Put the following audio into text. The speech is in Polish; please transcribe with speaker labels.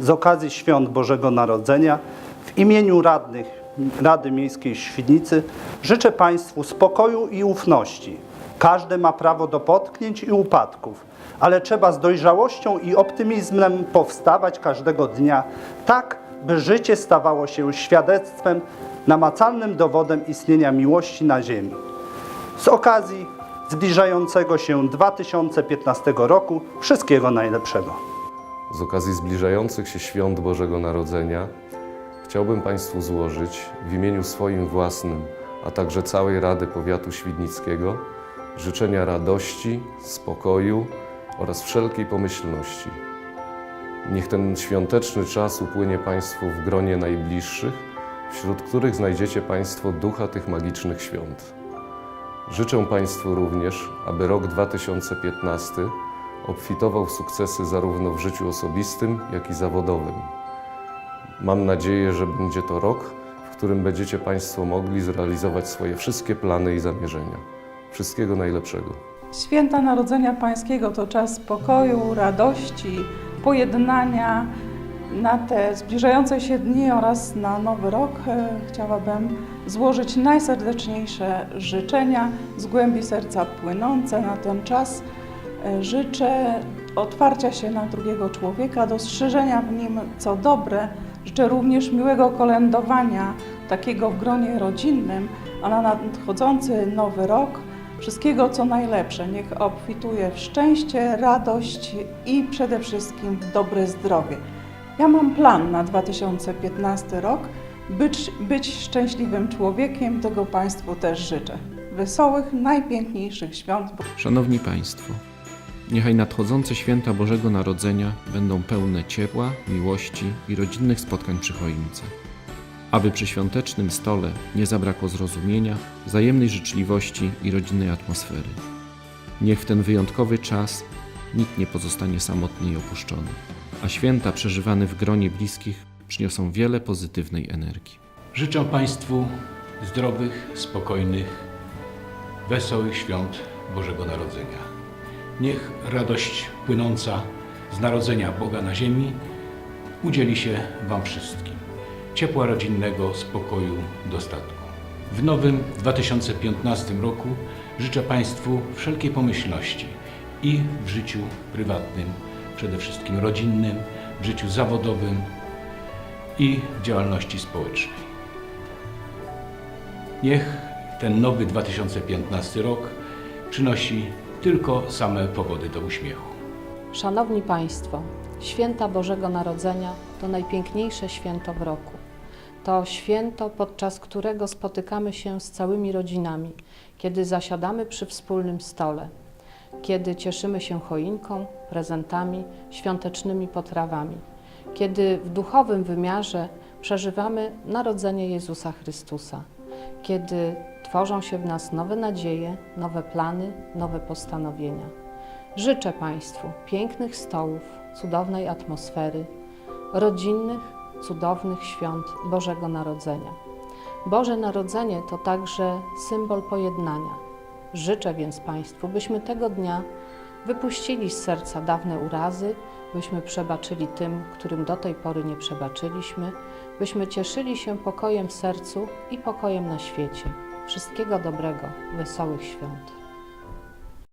Speaker 1: z okazji świąt Bożego Narodzenia w imieniu radnych Rady Miejskiej Świdnicy życzę Państwu spokoju i ufności. Każdy ma prawo do potknięć i upadków, ale trzeba z dojrzałością i optymizmem powstawać każdego dnia, tak by życie stawało się świadectwem, namacalnym dowodem istnienia miłości na ziemi. Z okazji zbliżającego się 2015 roku wszystkiego najlepszego.
Speaker 2: Z okazji zbliżających się świąt Bożego Narodzenia chciałbym Państwu złożyć w imieniu swoim własnym, a także całej Rady Powiatu Świdnickiego życzenia radości, spokoju oraz wszelkiej pomyślności. Niech ten świąteczny czas upłynie Państwu w gronie najbliższych, wśród których znajdziecie Państwo ducha tych magicznych świąt. Życzę Państwu również, aby rok 2015 obfitował w sukcesy zarówno w życiu osobistym, jak i zawodowym. Mam nadzieję, że będzie to rok, w którym będziecie Państwo mogli zrealizować swoje wszystkie plany i zamierzenia. Wszystkiego najlepszego.
Speaker 3: Święta Narodzenia Pańskiego to czas spokoju, radości, pojednania. Na te zbliżające się dni oraz na Nowy Rok e, chciałabym złożyć najserdeczniejsze życzenia z głębi serca płynące na ten czas. E, Życzę otwarcia się na drugiego człowieka, dostrzeżenia w nim co dobre. Życzę również miłego kolędowania, takiego w gronie rodzinnym, a na nadchodzący Nowy Rok wszystkiego co najlepsze. Niech obfituje w szczęście, radość i przede wszystkim w dobre zdrowie. Ja mam plan na 2015 rok, być, być szczęśliwym człowiekiem, tego Państwu też życzę. Wesołych, najpiękniejszych świąt.
Speaker 4: Szanowni Państwo, niechaj nadchodzące święta Bożego Narodzenia będą pełne ciepła, miłości i rodzinnych spotkań przy choince. Aby przy świątecznym stole nie zabrakło zrozumienia, wzajemnej życzliwości i rodzinnej atmosfery. Niech w ten wyjątkowy czas nikt nie pozostanie samotny i opuszczony, a święta przeżywane w gronie bliskich przyniosą wiele pozytywnej energii.
Speaker 5: Życzę Państwu zdrowych, spokojnych, wesołych świąt Bożego Narodzenia. Niech radość płynąca z narodzenia Boga na ziemi udzieli się Wam wszystkim. Ciepła rodzinnego spokoju, dostatku. W nowym 2015 roku życzę Państwu wszelkiej pomyślności i w życiu prywatnym, przede wszystkim rodzinnym, w życiu zawodowym i w działalności społecznej. Niech ten nowy 2015 rok przynosi tylko same powody do uśmiechu.
Speaker 6: Szanowni Państwo, święta Bożego Narodzenia to najpiękniejsze święto w roku. To święto, podczas którego spotykamy się z całymi rodzinami, kiedy zasiadamy przy wspólnym stole, kiedy cieszymy się choinką, prezentami, świątecznymi potrawami, kiedy w duchowym wymiarze przeżywamy narodzenie Jezusa Chrystusa, kiedy tworzą się w nas nowe nadzieje, nowe plany, nowe postanowienia. Życzę Państwu pięknych stołów, cudownej atmosfery, rodzinnych, cudownych świąt Bożego Narodzenia. Boże Narodzenie to także symbol pojednania. Życzę więc Państwu, byśmy tego dnia wypuścili z serca dawne urazy, byśmy przebaczyli tym, którym do tej pory nie przebaczyliśmy, byśmy cieszyli się pokojem w sercu i pokojem na świecie. Wszystkiego dobrego, wesołych świąt.